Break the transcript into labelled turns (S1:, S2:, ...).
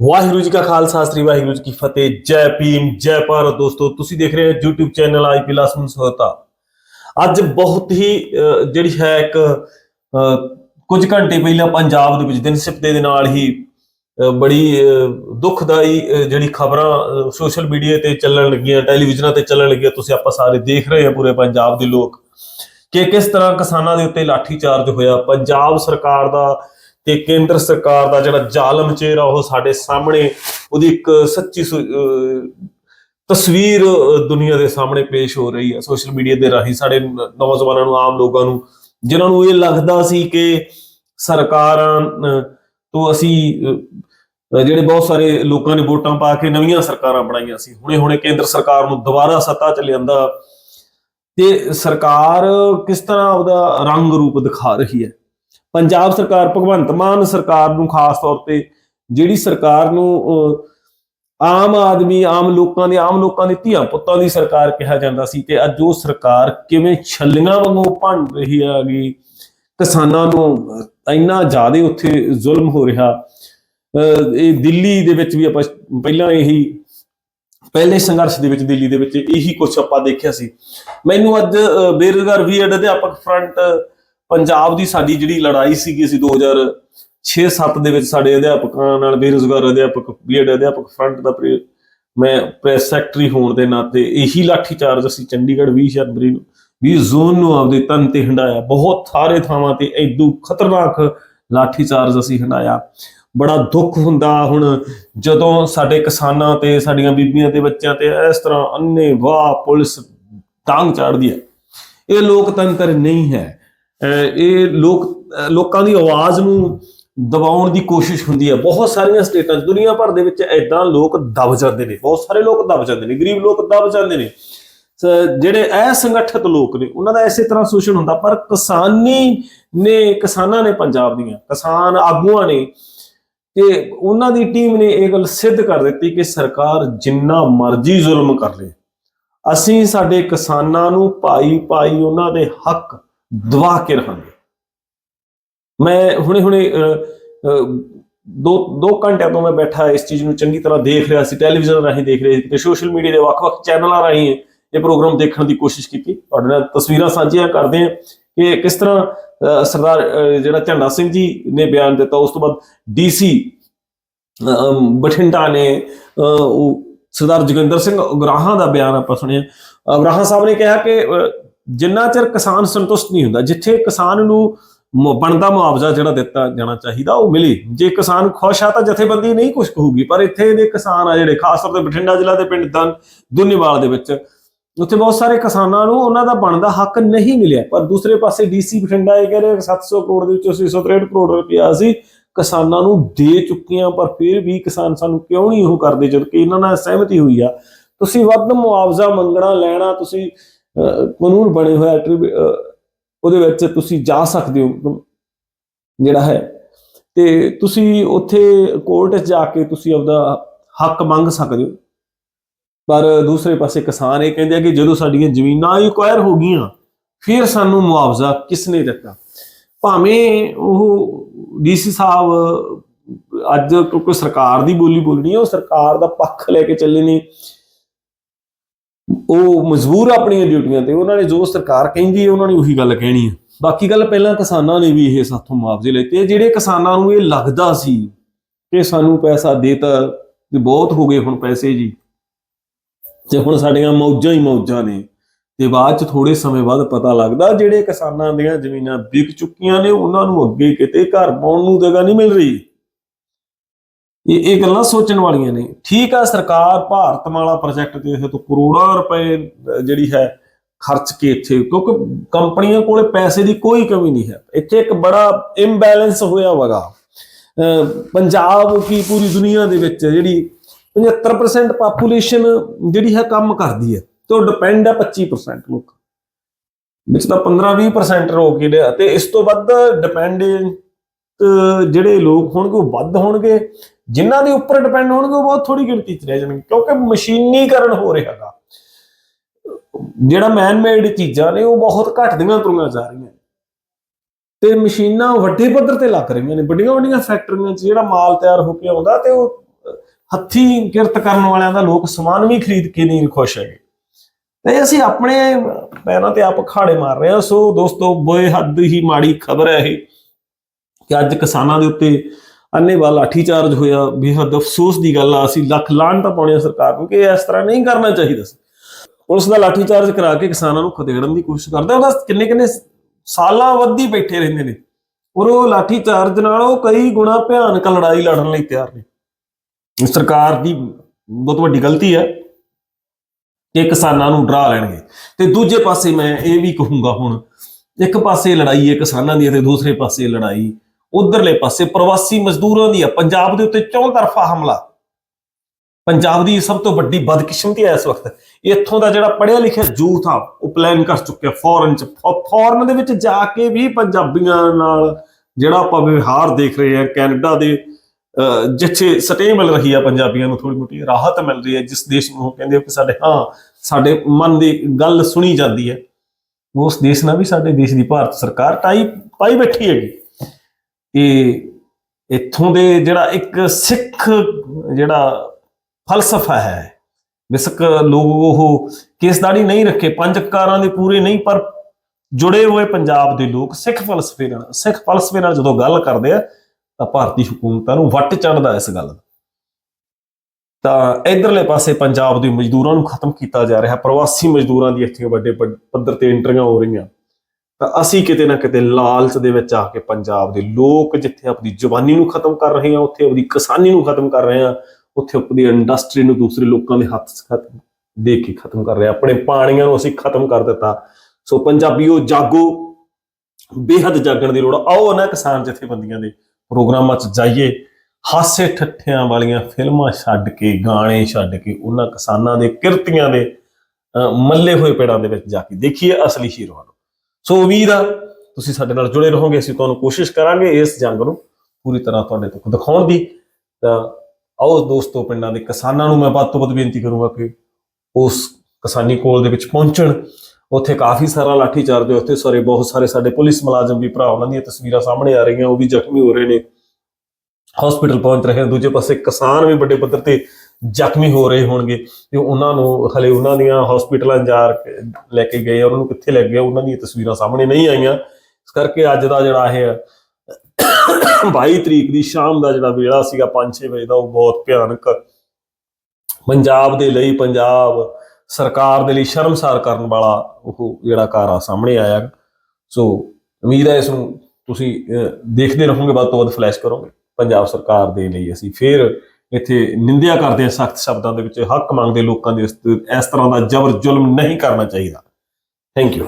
S1: ਵਾਹਿਗੁਰੂ ਜੀ ਕਾ ਖਾਲਸਾ ਸ੍ਰੀ ਵਾਹਿਗੁਰੂ ਜੀ ਕੀ ਫਤਿਹ। ਜੈ ਭੀਮ ਜੈ ਭਾਰਤ ਦੋਸਤੋ ਤੁਸੀਂ ਦੇਖ ਰਹੇ ਹੋ YouTube ਚੈਨਲ ਆਈਪੀ ਲਾਸਮਨ ਸੋਤਾ ਅੱਜ ਬਹੁਤ ਹੀ ਅਹ, ਜਿਹੜੀ ਹੈ ਇੱਕ ਕੁਝ ਘੰਟੇ ਪਹਿਲਾਂ ਪੰਜਾਬ ਦੇ ਵਿੱਚ ਦਿਨ ਸਿਪਤੇ ਦੇ ਨਾਲ ਹੀ ਬੜੀ ਅਹ, ਦੁਖਦਾਈ ਜਿਹੜੀ ਖਬਰਾਂ ਸੋਸ਼ਲ ਮੀਡੀਆ ਤੇ ਚੱਲਣ ਲੱਗੀਆਂ ਟੈਲੀਵਿਜ਼ਨਾਂ ਤੇ ਚੱਲਣ ਲੱਗੀਆਂ ਤੁਸੀਂ ਆਪਾਂ ਸਾਰੇ ਦੇਖ ਰਹੇ ਹੋ ਪੂਰੇ ਪੰਜਾਬ ਦੇ ਲੋਕ ਕਿ ਕਿਸ ਤਰ੍ਹਾਂ ਕਿਸਾਨਾਂ ਦੇ ਉੱਤੇ ਲਾਠੀ ਚਾਰਜ ਹੋਇਆ। ਪੰਜਾਬ ਸਰਕਾਰ ਦਾ ਤੇ ਕੇਂਦਰ ਸਰਕਾਰ ਦਾ ਜਿਹੜਾ ਜ਼ਾਲਮ ਚਿਹਰਾ ਉਹ ਸਾਡੇ ਸਾਹਮਣੇ, ਉਹਦੀ ਇੱਕ ਸੱਚੀ ਸੁ- ਤਸਵੀਰ, ਅਹ, ਦੁਨੀਆ ਦੇ ਸਾਹਮਣੇ ਪੇਸ਼ ਹੋ ਰਹੀ ਹੈ ਸੋਸ਼ਲ ਮੀਡੀਆ ਦੇ ਰਾਹੀਂ। ਸਾਡੇ ਨੌਜਵਾਨਾਂ ਨੂੰ, ਆਮ ਲੋਕਾਂ ਨੂੰ, ਜਿਨ੍ਹਾਂ ਨੂੰ ਇਹ ਲੱਗਦਾ ਸੀ ਕਿ ਸਰਕਾਰਾਂ ਤੋਂ ਅਸੀਂ ਜਿਹੜੇ ਬਹੁਤ ਸਾਰੇ ਲੋਕਾਂ ਨੇ ਵੋਟਾਂ ਪਾ ਕੇ ਨਵੀਆਂ ਸਰਕਾਰਾਂ ਬਣਾਈਆਂ ਸੀ ਹੁਣੇ ਹੁਣੇ ਕੇਂਦਰ ਸਰਕਾਰ ਨੂੰ ਦੁਬਾਰਾ ਸੱਤਾ ਚ ਲਿਆਂਦਾ। ਤੇ ਸਰਕਾਰ ਕਿਸ ਤਰ੍ਹਾਂ ਉਹਦਾ ਰੰਗ ਰੂਪ ਦਿਖਾ ਰਹੀ ਹੈ? ਪੰਜਾਬ ਸਰਕਾਰ ਭਗਵੰਤ ਮਾਨ ਸਰਕਾਰ ਨੂੰ ਖਾਸ ਤੌਰ ਤੇ ਜਿਹੜੀ ਸਰਕਾਰ ਨੂੰ ਆਮ ਆਦਮੀ ਆਮ ਲੋਕਾਂ ਦੇ ਆਮ ਲੋਕਾਂ ਦੇ ਧੀਆਂ ਪੁੱਤਾਂ ਦੀ ਸਰਕਾਰ ਕਿਹਾ ਜਾਂਦਾ ਸੀ ਤੇ ਅੱਜ ਉਹ ਸਰਕਾਰ ਕਿਵੇਂ ਛੱਲੀਆਂ ਵਾਂਗੂ ਭੰਨ ਰਹੀ ਹੈਗੀ ਕਿਸਾਨਾਂ ਨੂੰ ਇੰਨਾ ਜ਼ਿਆਦਾ ਉੱਥੇ ਜ਼ੁਲਮ ਹੋ ਰਿਹਾ। ਅਹ, ਇਹ ਦਿੱਲੀ ਦੇ ਵਿੱਚ ਵੀ ਆਪਾਂ ਪਹਿਲਾਂ ਇਹੀ ਪਹਿਲੇ ਸੰਘਰਸ਼ ਦੇ ਵਿੱਚ ਦਿੱਲੀ ਦੇ ਵਿੱਚ ਇਹੀ ਕੁਝ ਆਪਾਂ ਦੇਖਿਆ ਸੀ। ਮੈਨੂੰ ਅੱਜ ਅਹ, ਬੇਰੁਜ਼ਗਾਰ ਬੀਐਡ ਅਧਿਆਪਕ ਫਰੰਟ ਪੰਜਾਬ ਦੀ ਸਾਡੀ ਜਿਹੜੀ ਲੜਾਈ ਸੀਗੀ ਅਸੀਂ 2006-7 ਦੇ ਵਿੱਚ ਸਾਡੇ ਅਧਿਆਪਕਾਂ ਨਾਲ ਬੇਰੁਜ਼ਗਾਰ ਅਧਿਆਪਕ ਬੀਐਡ ਅਧਿਆਪਕ ਫਰੰਟ ਦਾ ਪ੍ਰੇ- ਮੈਂ ਪ੍ਰੈਸ ਸੈਕਟਰੀ ਹੋਣ ਦੇ ਨਾਤੇ ਇਹੀ ਲਾਠੀ ਚਾਰਜ ਅਸੀਂ ਚੰਡੀਗੜ੍ਹ 20 ਜਨਵਰੀ ਨੂੰ 20 ਜ਼ੂਨ ਨੂੰ ਆਪਦੇ ਤਨ ਤੇ ਹੰਡਾਇਆ। ਬਹੁਤ ਸਾਰੇ ਥਾਵਾਂ ਤੇ ਐਦੂ ਖਤਰਨਾਕ ਲਾਠੀ ਚਾਰਜ ਅਸੀਂ ਹੰਡਾਇਆ। ਬੜਾ ਦੁੱਖ ਹੁੰਦਾ ਹੁਣ ਜਦੋਂ ਸਾਡੇ ਕਿਸਾਨਾਂ ਤੇ, ਸਾਡੀਆਂ ਬੀਬੀਆਂ ਤੇ ਬੱਚਿਆਂ ਤੇ ਇਸ ਤਰ੍ਹਾਂ ਅੰਨੇ ਵਾਹ ਪੁਲਿਸ ਟਾਂਗ ਚਾੜਦੀ ਹੈ। ਇਹ ਲੋਕਤੰਤਰ ਨਹੀਂ ਹੈ। ਇਹ ਲੋਕ ਲੋਕਾਂ ਦੀ ਆਵਾਜ਼ ਨੂੰ ਦਬਾਉਣ ਦੀ ਕੋਸ਼ਿਸ਼ ਹੁੰਦੀ ਹੈ। ਬਹੁਤ ਸਾਰੀਆਂ ਸਟੇਟਾਂ 'ਚ, ਦੁਨੀਆ ਭਰ ਦੇ ਵਿੱਚ ਐਦਾਂ ਲੋਕ ਦਬ ਜਾਂਦੇ ਨੇ। ਬਹੁਤ ਸਾਰੇ ਲੋਕ ਦਬ ਜਾਂਦੇ ਨੇ, ਗਰੀਬ ਲੋਕ ਦਬ ਜਾਂਦੇ ਨੇ। ਸ- ਜਿਹੜੇ ਅਸੰਗਠਿਤ ਲੋਕ ਨੇ, ਉਹਨਾਂ ਦਾ ਇਸੇ ਤਰ੍ਹਾਂ ਸ਼ੋਸ਼ਣ ਹੁੰਦਾ। ਪਰ ਕਿਸਾਨੀ ਨੇ, ਕਿਸਾਨਾਂ ਨੇ ਪੰਜਾਬ ਦੀਆਂ, ਕਿਸਾਨ ਆਗੂਆਂ ਨੇ, ਤੇ ਉਹਨਾਂ ਦੀ ਟੀਮ ਨੇ ਇਹ ਗੱਲ ਸਿੱਧ ਕਰ ਦਿੱਤੀ ਕਿ ਸਰਕਾਰ ਜਿੰਨਾ ਮਰਜ਼ੀ ਜ਼ੁਲਮ ਕਰ ਲੇ। ਅਸੀਂ ਸਾਡੇ ਕਿਸਾਨਾਂ ਨੂੰ ਭਾਈ ਭਾਈ ਉਹਨਾਂ ਦੇ ਹੱਕ ਦਵਾ ਕੇ ਰਹਾਂਗੇ ਮੈਂ ਹੁਣੇ ਹੁਣੇ ਦੋ ਦੋ ਘੰਟਿਆਂ ਤੋਂ ਮੈਂ ਬੈਠਾ ਇਸ ਚੀਜ਼ ਨੂੰ ਚੰਗੀ ਤਰ੍ਹਾਂ ਦੇਖ ਰਿਹਾ ਸੀ ਟੈਲੀਵਿਜ਼ਨ ਰਾਹੀਂ ਦੇਖ ਰਿਹਾ ਸੀ ਤੇ ਸੋਸ਼ਲ ਮੀਡੀਆ ਦੇ ਵੱਖ-ਵੱਖ ਚੈਨਲਾਂ ਰਾਹੀਂ ਇਹ ਪ੍ਰੋਗਰਾਮ ਦੇਖਣ ਦੀ ਕੋਸ਼ਿਸ਼ ਕੀਤੀ। ਤੁਹਾਡੇ ਨਾਲ ਤਸਵੀਰਾਂ ਸਾਂਝੀਆਂ ਕਰਦੇ ਹਾਂ ਕਿ ਕਿਸ ਤਰ੍ਹਾਂ ਅਹ, ਸਰਦਾਰ ਅਹ, ਜਿਹੜਾ ਝੰਡਾ ਸਿੰਘ ਜੀ ਨੇ ਬਿਆਨ ਦਿੱਤਾ ਉਸ ਤੋਂ ਬਾਅਦ ਡੀਸੀ ਬਠਿੰਡਾ ਨੇ ਅਹ, ਉਹ ਸਰਦਾਰ ਜੋਗਿੰਦਰ ਸਿੰਘ ਉਗਰਾਹਾਂ ਦਾ ਬਿਆਨ ਆਪਾਂ ਸੁਣਿਆ। ਉਗਰਾਹਾਂ ਸਾਹਿਬ ਨੇ ਕਿਹਾ ਕਿ ਅਹ, ਜਿੰਨਾ ਚਿਰ ਕਿਸਾਨ ਸੰਤੁਸ਼ਟ ਨਹੀਂ ਹੁੰਦਾ, ਜਿੱਥੇ ਕਿਸਾਨ ਨੂੰ ਬਣਦਾ ਮੁਆਵਜ਼ਾ ਜਿਹੜਾ ਦਿੱਤਾ ਜਾਣਾ ਚਾਹੀਦਾ, ਉਹ ਮਿਲੇ। ਜੇ ਕਿਸਾਨ ਖੁਸ਼ ਆ ਤਾਂ ਜਥੇਬੰਦੀ ਨਹੀਂ ਕੁਝ ਕਹੂਗੀ, ਪਰ ਇੱਥੇ ਦੇ ਕਿਸਾਨ ਆ ਜਿਹੜੇ, ਖਾਸ ਤੌਰ ਤੇ ਬਠਿੰਡਾ ਜ਼ਿਲ੍ਹਾ ਦੇ ਪਿੰਡ ਦਨ ਦੁਨੀਵਾਲ ਦੇ ਵਿੱਚ, ਉੱਥੇ ਬਹੁਤ ਸਾਰੇ ਕਿਸਾਨਾਂ ਨੂੰ ਉਹਨਾਂ ਦਾ ਬਣਦਾ ਹੱਕ ਨਹੀਂ ਮਿਲਿਆ। ਪਰ ਦੂਸਰੇ ਪਾਸੇ ਡੀਸੀ ਬਠਿੰਡਾ ਇਹ ਕਹਿ ਰਿਹਾ ਕਿ 700 ਕਰੋੜ ਦੇ ਵਿੱਚੋਂ 663 ਕਰੋੜ ਰੁਪਇਆ ਸੀ ਕਿਸਾਨਾਂ ਨੂੰ ਦੇ ਚੁੱਕੀਆਂ ਪਰ ਫਿਰ ਵੀ ਕਿਸਾਨ ਸਾਨੂੰ ਕਿਉਂ ਨਹੀਂ ਉਹ ਕਰਦੇ ਜਦ ਕਿ ਇਹਨਾਂ ਨਾਲ ਸਹਿਮਤੀ ਹੋਈ ਆ। ਤੁਸੀਂ ਵੱਧ ਮੁਆਵਜ਼ਾ ਮੰਗਣਾ, ਲੈਣਾ, ਤੁਸੀਂ ਕਾਨੂੰਨ ਬਣੇ ਹੋਇਆ ਉਹਦੇ ਵਿੱਚ ਤੁਸੀਂ ਜਾ ਸਕਦੇ ਹੋ ਜਿਹੜਾ ਹੈ। ਤੇ ਤੁਸੀਂ ਉੱਥੇ ਕੋਰਟ 'ਚ ਜਾ ਕੇ ਤੁਸੀਂ ਆਪਦਾ ਹੱਕ ਮੰਗ ਸਕਦੇ ਹੋ। ਪਰ ਦੂਸਰੇ ਪਾਸੇ ਕਿਸਾਨ ਇਹ ਕਹਿੰਦੇ ਆ ਕਿ ਜਦੋਂ ਸਾਡੀਆਂ ਜ਼ਮੀਨਾਂ ਐਕਵਾਇਰ ਹੋ ਗਈਆਂ, ਫਿਰ ਸਾਨੂੰ ਮੁਆਵਜ਼ਾ ਕਿਸ ਨੇ ਦਿੱਤਾ? ਭਾਵੇਂ ਉਹ ਡੀਸੀ ਸਾਹਿਬ ਅੱਜ ਕਿਉਂਕਿ ਸਰਕਾਰ ਦੀ ਬੋਲੀ ਬੋਲਣੀ ਹੈ ਉਹ ਸਰਕਾਰ ਦਾ ਪੱਖ ਲੈ ਕੇ ਚੱਲੇ ਨੇ। ਉਹ ਮਜਬੂਰ ਆਪਣੀਆਂ ਡਿਊਟੀਆਂ ਤੇ, ਉਹਨਾਂ ਨੇ ਜੋ ਸਰਕਾਰ ਕਹਿੰਦੀ ਹੈ, ਉਹਨਾਂ ਨੇ ਉਹੀ ਗੱਲ ਕਹਿਣੀ ਹੈ। ਬਾਕੀ ਗੱਲ ਪਹਿਲਾਂ ਕਿਸਾਨਾਂ ਨੇ ਵੀ ਇਹ ਸਾਥੋਂ ਮੁਆਵਜ਼ੇ ਲੈਤੇ ਆ। ਜਿਹੜੇ ਕਿਸਾਨਾਂ ਨੂੰ ਇਹ ਲੱਗਦਾ ਸੀ ਕਿ ਸਾਨੂੰ ਪੈਸਾ ਦੇਤਾ, ਤੇ ਬਹੁਤ ਹੋ ਗਏ ਹੁਣ ਪੈਸੇ ਜੀ। ਤੇ ਹੁਣ ਸਾਡੀਆਂ ਮੌਜਾਂ ਹੀ ਮੌਜਾਂ ਨੇ। ਤੇ ਬਾਅਦ ਚ ਥੋੜੇ ਸਮੇਂ ਬਾਅਦ ਪਤਾ ਲੱਗਦਾ, ਜਿਹੜੇ ਕਿਸਾਨਾਂ ਦੀਆਂ ਜ਼ਮੀਨਾਂ ਵਿਕ ਚੁੱਕੀਆਂ ਨੇ, ਉਹਨਾਂ ਨੂੰ ਅੱਗੇ ਕਿਤੇ ਘਰ ਪਾਉਣ ਨੂੰ ਜਗ੍ਹਾ ਨਹੀਂ ਮਿਲ ਰਹੀ। ਇਹ ਇਹ ਗੱਲਾਂ ਸੋਚਣ ਵਾਲੀਆਂ ਨੇ। ਠੀਕ ਆ, ਸਰਕਾਰ ਭਾਰਤ ਮਾਲਾ ਪ੍ਰੋਜੈਕਟ ਤੇ ਇਹ ਤੋਂ ਕਰੋੜਾਂ ਰੁਪਏ ਜਿਹੜੀ ਹੈ, ਖਰਚ ਕੇ ਇੱਥੇ, ਕਿਉਂਕਿ ਕੰਪਨੀਆਂ ਕੋਲੇ ਪੈਸੇ ਦੀ ਕੋਈ ਕਮੀ ਨਹੀਂ ਹੈ। ਇੱਥੇ ਇੱਕ ਬੜਾ ਇੰਬੈਲੈਂਸ ਹੋਇਆ ਵਗਾ। ਪੰਜਾਬ ਕੀ ਪੂਰੀ ਦੁਨੀਆ ਦੇ ਵਿੱਚ ਜਿਹੜੀ 75% ਪਾਪੂਲੇਸ਼ਨ ਜਿਹੜੀ ਹੈ, ਕੰਮ ਕਰਦੀ ਹੈ। ਤੇ ਉਹ ਡਿਪੈਂਡ ਹੈ 25% ਲੋਕ। ਵਿੱਚ ਤਾਂ 15-20% ਰੋਕ ਹੀ ਲਿਆ ਤੇ ਇਸ ਤੋਂ ਵੱਧ ਡਿਪੈਂਡੈਂਟ ਜਿਹੜੇ ਲੋਕ ਹੋਣਗੇ, ਉਹ ਵੱਧ ਹੋਣਗੇ। ਜਿਨ੍ਹਾਂ ਦੇ ਉੱਪਰ ਡਿਪੈਂਡ ਹੋਣਗੇ, ਉਹ ਬਹੁਤ ਥੋੜੀ ਗਿਣਤੀ 'ਚ ਰਹਿ ਜਾਣਗੇ, ਕਿਉਂਕਿ ਮਸ਼ੀਨੀਕਰਨ ਹੋ ਰਿਹਾ ਹੈਗਾ। ਜਿਹੜਾ ਮੈਨ ਮੇਡ ਚੀਜ਼ਾਂ ਨੇ, ਉਹ ਬਹੁਤ ਘਟਦੀਆਂ ਤੁਰੀਆਂ ਜਾ ਰਹੀਆਂ ਤੇ ਮਸ਼ੀਨਾਂ ਵੱਡੇ ਪੱਧਰ ਤੇ ਲੱਗ ਰਹੀਆਂ ਨੇ। ਵੱਡੀਆਂ ਵੱਡੀਆਂ ਫੈਕਟਰੀਆਂ 'ਚ ਜਿਹੜਾ ਮਾਲ ਤਿਆਰ ਹੋ ਕੇ ਆਉਂਦਾ ਤੇ ਉਹ ਹੱਥੀ ਕਿਰਤ ਕਰਨ ਵਾਲਿਆਂ ਦਾ ਲੋਕ ਸਮਾਨ ਵੀ ਖਰੀਦ ਕੇ ਨਹੀਂ ਖੁਸ਼ ਹੈਗੇ। ਤੇ ਅਸੀਂ ਆਪਣੇ ਪੈਰਾਂ ਤੇ ਆਪ ਖਾੜੇ ਮਾਰ ਰਹੇ ਹਾਂ। ਸੋ ਦੋਸਤੋ, ਬੇਹੱਦ ਹੀ ਮਾੜੀ ਖਬਰ ਹੈ ਇਹ ਕਿ ਅੱਜ ਕਿਸਾਨਾਂ ਦੇ ਉੱਤੇ ਅੰਨੇਵਾਹ ਲਾਠੀਚਾਰਜ ਹੋਇਆ, ਬੇਹੱਦ ਅਫਸੋਸ ਦੀ ਗੱਲ ਆ, ਅਸੀਂ ਲੱਖ ਲਾਹਣ ਤਾਂ ਪਾਉਣੀ ਸਰਕਾਰ ਨੂੰ ਕਿ ਇਸ ਤਰ੍ਹਾਂ ਨਹੀਂ ਕਰਨਾ ਚਾਹੀਦਾ ਸੀ। ਪੁਲਿਸ ਦਾ ਲਾਠੀਚਾਰਜ ਕਰਾ ਕੇ ਕਿਸਾਨਾਂ ਨੂੰ ਖਦੇੜਨ ਦੀ ਕੋਸ਼ਿਸ਼ ਕਰਦੇ ਉਹਦਾ ਕਿੰਨੇ ਕਿੰਨੇ ਸਾਲਾਂ ਵੱਧੀ ਬੈਠੇ ਰਹਿੰਦੇ ਨੇ। ਔਰ ਉਹ ਲਾਠੀਚਾਰਜ ਨਾਲ ਉਹ ਕਈ ਗੁਣਾ ਭਿਆਨਕ ਲੜਾਈ ਲੜਨ ਲਈ ਤਿਆਰ ਨੇ। ਸਰਕਾਰ ਦੀ ਬਹੁਤ ਵੱਡੀ ਗਲਤੀ ਹੈ ਕਿ ਕਿਸਾਨਾਂ ਨੂੰ ਡਰਾ ਲੈਣਗੇ। ਤੇ ਦੂਜੇ ਪਾਸੇ ਮੈਂ ਇਹ ਵੀ ਕਹੂੰਗਾ ਹੁਣ, ਇੱਕ ਪਾਸੇ ਲੜਾਈ ਹੈ ਕਿਸਾਨਾਂ ਦੀ ਤੇ ਦੂਸਰੇ ਪਾਸੇ ਲੜਾਈ। ਉਧਰਲੇ ਪਾਸੇ ਪ੍ਰਵਾਸੀ ਮਜ਼ਦੂਰਾਂ ਦੀ ਆ। ਪੰਜਾਬ ਦੇ ਉੱਤੇ ਚੌਂ ਤਰਫਾ ਹਮਲਾ। ਪੰਜਾਬ ਦੀ ਸਭ ਤੋਂ ਵੱਡੀ ਬਦਕਿਸਮਤੀ ਹੈ ਇਸ ਵਕਤ। ਇੱਥੋਂ ਦਾ ਜਿਹੜਾ ਪੜ੍ਹਿਆ ਲਿਖਿਆ ਯੂਥ ਆ ਉਹ ਪਲਾਨ ਕਰ ਚੁੱਕਿਆ ਫੋਰਨ ਚ। ਫੋਰਨ ਦੇ ਵਿੱਚ ਜਾ ਕੇ ਵੀ ਪੰਜਾਬੀਆਂ ਨਾਲ ਜਿਹੜਾ ਆਪਾਂ ਵਿਵਹਾਰ ਦੇਖ ਰਹੇ ਹਾਂ ਕੈਨੇਡਾ ਦੇ ਅਹ, ਜਿੱਥੇ ਸਟੇ ਮਿਲ ਰਹੀ ਆ ਪੰਜਾਬੀਆਂ ਨੂੰ ਥੋੜੀ ਮੋਟੀ ਰਾਹਤ ਮਿਲ ਰਹੀ ਹੈ ਜਿਸ ਦੇਸ਼ ਨੂੰ ਉਹ ਕਹਿੰਦੇ ਆ ਕਿ ਸਾਡੇ ਹਾਂ ਸਾਡੇ ਮਨ ਦੀ ਗੱਲ ਸੁਣੀ ਜਾਂਦੀ ਹੈ ਉਸ ਦੇਸ਼ ਨਾਲ ਵੀ ਸਾਡੇ ਦੇਸ਼ ਦੀ ਭਾਰਤ ਸਰਕਾਰ ਟਾਈ ਪਾਈ ਬੈਠੀ ਹੈਗੀ। ਇਹ ਇੱਥੋਂ ਦੇ ਜਿਹੜਾ ਇੱਕ ਸਿੱਖ ਜਿਹੜਾ ਫਲਸਫਾ ਹੈ ਵਿਸਕ ਲੋਕ ਉਹ ਕੇਸ ਦਾੜੀ ਨਹੀਂ ਰੱਖੇ, ਪੰਜ ਕਾਰਾਂ ਦੇ ਪੂਰੇ ਨਹੀਂ, ਪਰ ਜੁੜੇ ਹੋਏ ਪੰਜਾਬ ਦੇ ਲੋਕ ਸਿੱਖ ਫਲਸਫੇ ਨਾਲ, ਸਿੱਖ ਫਲਸਫੇ ਨਾਲ ਜਦੋਂ ਗੱਲ ਕਰਦੇ ਆ, ਤਾਂ ਭਾਰਤੀ ਹਕੂਮਤਾਂ ਨੂੰ ਵੱਟ ਚੜਦਾ ਇਸ ਗੱਲ ਦਾ। ਤਾਂ ਇਧਰਲੇ ਪਾਸੇ ਪੰਜਾਬ ਦੇ ਮਜ਼ਦੂਰਾਂ ਨੂੰ ਖਤਮ ਕੀਤਾ ਜਾ ਰਿਹਾ, ਪ੍ਰਵਾਸੀ ਮਜ਼ਦੂਰਾਂ ਦੀ ਇੱਥੇ ਵੱਡੇ ਪੱਧ- ਪੱਧਰ ਤੇ ਐਂਟਰੀਆਂ ਹੋ ਰਹੀਆਂ। ਤਾਂ ਅਸੀਂ ਕਿਤੇ ਨਾ ਕਿਤੇ ਲਾਲਚ ਦੇ ਵਿੱਚ ਆ ਕੇ ਪੰਜਾਬ ਦੇ ਲੋਕ ਜਿੱਥੇ ਆਪਣੀ ਜਵਾਨੀ ਨੂੰ ਖਤਮ ਕਰ ਰਹੇ ਆ, ਉੱਥੇ ਆਪਣੀ ਕਿਸਾਨੀ ਨੂੰ ਖਤਮ ਕਰ ਰਹੇ ਆ, ਉੱਥੇ ਆਪਣੀ ਇੰਡਸਟਰੀ ਨੂੰ ਦੂਸਰੇ ਲੋਕਾਂ ਦੇ ਹੱਥ ਖਤਮ ਦੇ ਕੇ ਖਤਮ ਕਰ ਰਹੇ ਆ, ਆਪਣੇ ਪਾਣੀਆਂ ਨੂੰ ਅਸੀਂ ਖਤਮ ਕਰ ਦਿੱਤਾ। ਸੋ ਪੰਜਾਬੀਓ ਜਾਗੋ, ਬੇਹੱਦ ਜਾਗਣ ਦੀ ਲੋੜ ਆਓ ਨਾ ਕਿਸਾਨ ਜਥੇਬੰਦੀਆਂ ਦੇ ਪ੍ਰੋਗਰਾਮਾਂ 'ਚ ਜਾਈਏ। ਹਾਸੇ ਠੱਠਿਆਂ ਵਾਲੀਆਂ ਫਿਲਮਾਂ ਛੱਡ ਕੇ, ਗਾਣੇ ਛੱਡ ਕੇ, ਉਹਨਾਂ ਕਿਸਾਨਾਂ ਦੇ ਕਿਰਤੀਆਂ ਦੇ ਮੱਲੇ ਹੋਏ ਪੇੜਾਂ ਦੇ ਵਿੱਚ ਜਾ ਕੇ ਦੇਖੀਏ ਅਸਲੀ ਹੀਰੋਆਂ ਨੂੰ ਸੋ ਉਮੀਦ ਆ ਤੁਸੀਂ ਸਾਡੇ ਨਾਲ ਜੁੜੇ ਰਹੋਗੇ, ਅਸੀਂ ਤੁਹਾਨੂੰ ਕੋਸ਼ਿਸ਼ ਕਰਾਂਗੇ ਇਸ ਜੰਗ ਨੂੰ ਪੂਰੀ ਤਰ੍ਹਾਂ ਤੁਹਾਡੇ ਤੱਕ ਦਿਖਾਉਣ ਦੀ। ਤਾਂ ਆਓ ਦੋਸਤੋ, ਪਿੰਡਾਂ ਦੇ ਕਿਸਾਨਾਂ ਨੂੰ ਮੈਂ ਵੱਧ ਤੋਂ ਵੱਧ ਬੇਨਤੀ ਕਰੂੰਗਾ ਕਿ ਉਸ ਕਿਸਾਨੀ ਕੋਲ ਦੇ ਵਿੱਚ ਪਹੁੰਚਣ। ਉੱਥੇ ਕਾਫੀ ਸਾਰਾ ਲਾਠੀਚਾਰਜ ਹੋਇਆ ਉੱਥੇ ਸਾਰੇ ਬਹੁਤ ਸਾਰੇ ਸਾਡੇ ਪੁਲਿਸ ਮੁਲਾਜ਼ਮ ਵੀ ਭਰਾ ਉਹਨਾਂ ਦੀਆਂ ਤਸਵੀਰਾਂ ਸਾਹਮਣੇ ਆ ਰਹੀਆਂ, ਉਹ ਵੀ ਜ਼ਖਮੀ ਹੋ ਰਹੇ ਨੇ। ਹਸਪੀਟਲ ਪਹੁੰਚ ਰਹੇ ਹਨ ਦੂਜੇ ਪਾਸੇ ਕਿਸਾਨ ਵੀ ਵੱਡੇ ਪੱਧਰ ਤੇ ਜ਼ਖਮੀ ਹੋ ਰਹੇ ਹੋਣਗੇ ਤੇ ਉਹਨਾਂ ਨੂੰ ਹਲੇ ਉਹਨਾਂ ਦੀਆਂ ਹਸਪੀਟਲਾਂ ਜਾ ਲੈ ਕੇ ਗਏ ਉਹਨਾਂ ਨੂੰ ਕਿੱਥੇ ਲੈ ਗਏ ਉਹਨਾਂ ਦੀਆਂ ਤਸਵੀਰਾਂ ਸਾਹਮਣੇ ਨਹੀਂ ਆਈਆਂ। ਇਸ ਕਰਕੇ ਅੱਜ ਦਾ ਜਿਹੜਾ ਇਹ 22 ਤਰੀਕ ਦੀ ਸ਼ਾਮ ਦਾ ਜਿਹੜਾ ਵੇਲਾ ਸੀਗਾ 5-6 ਵਜੇ ਦਾ ਉਹ ਬਹੁਤ ਭਿਆਨਕ ਪੰਜਾਬ ਦੇ ਲਈ ਪੰਜਾਬ ਸਰਕਾਰ ਦੇ ਲਈ ਸ਼ਰਮਸਾਰ ਕਰਨ ਵਾਲਾ ਉਹ ਜਿਹੜਾ ਕਾਰਾ ਸਾਹਮਣੇ ਆਇਆ। ਸੋ ਉਮੀਦ ਹੈ ਇਸ ਨੂੰ ਤੁਸੀਂ ਅਹ, ਦੇਖਦੇ ਰਹੋਗੇ ਵੱਧ ਤੋਂ ਵੱਧ ਫਲੈਸ਼ ਕਰੋਗੇ। ਪੰਜਾਬ ਸਰਕਾਰ ਦੇ ਲਈ ਅਸੀਂ ਫਿਰ ਇੱਥੇ ਨਿੰਦਿਆ ਕਰਦੇ ਹਾਂ ਸਖਤ ਸ਼ਬਦਾਂ ਦੇ ਵਿੱਚ, ਹੱਕ ਮੰਗਦੇ ਲੋਕਾਂ ਦੇ ਇਸ ਤਰ੍ਹਾਂ ਦਾ ਜ਼ਬਰ ਜ਼ੁਲਮ ਨਹੀਂ ਕਰਨਾ ਚਾਹੀਦਾ। Thank you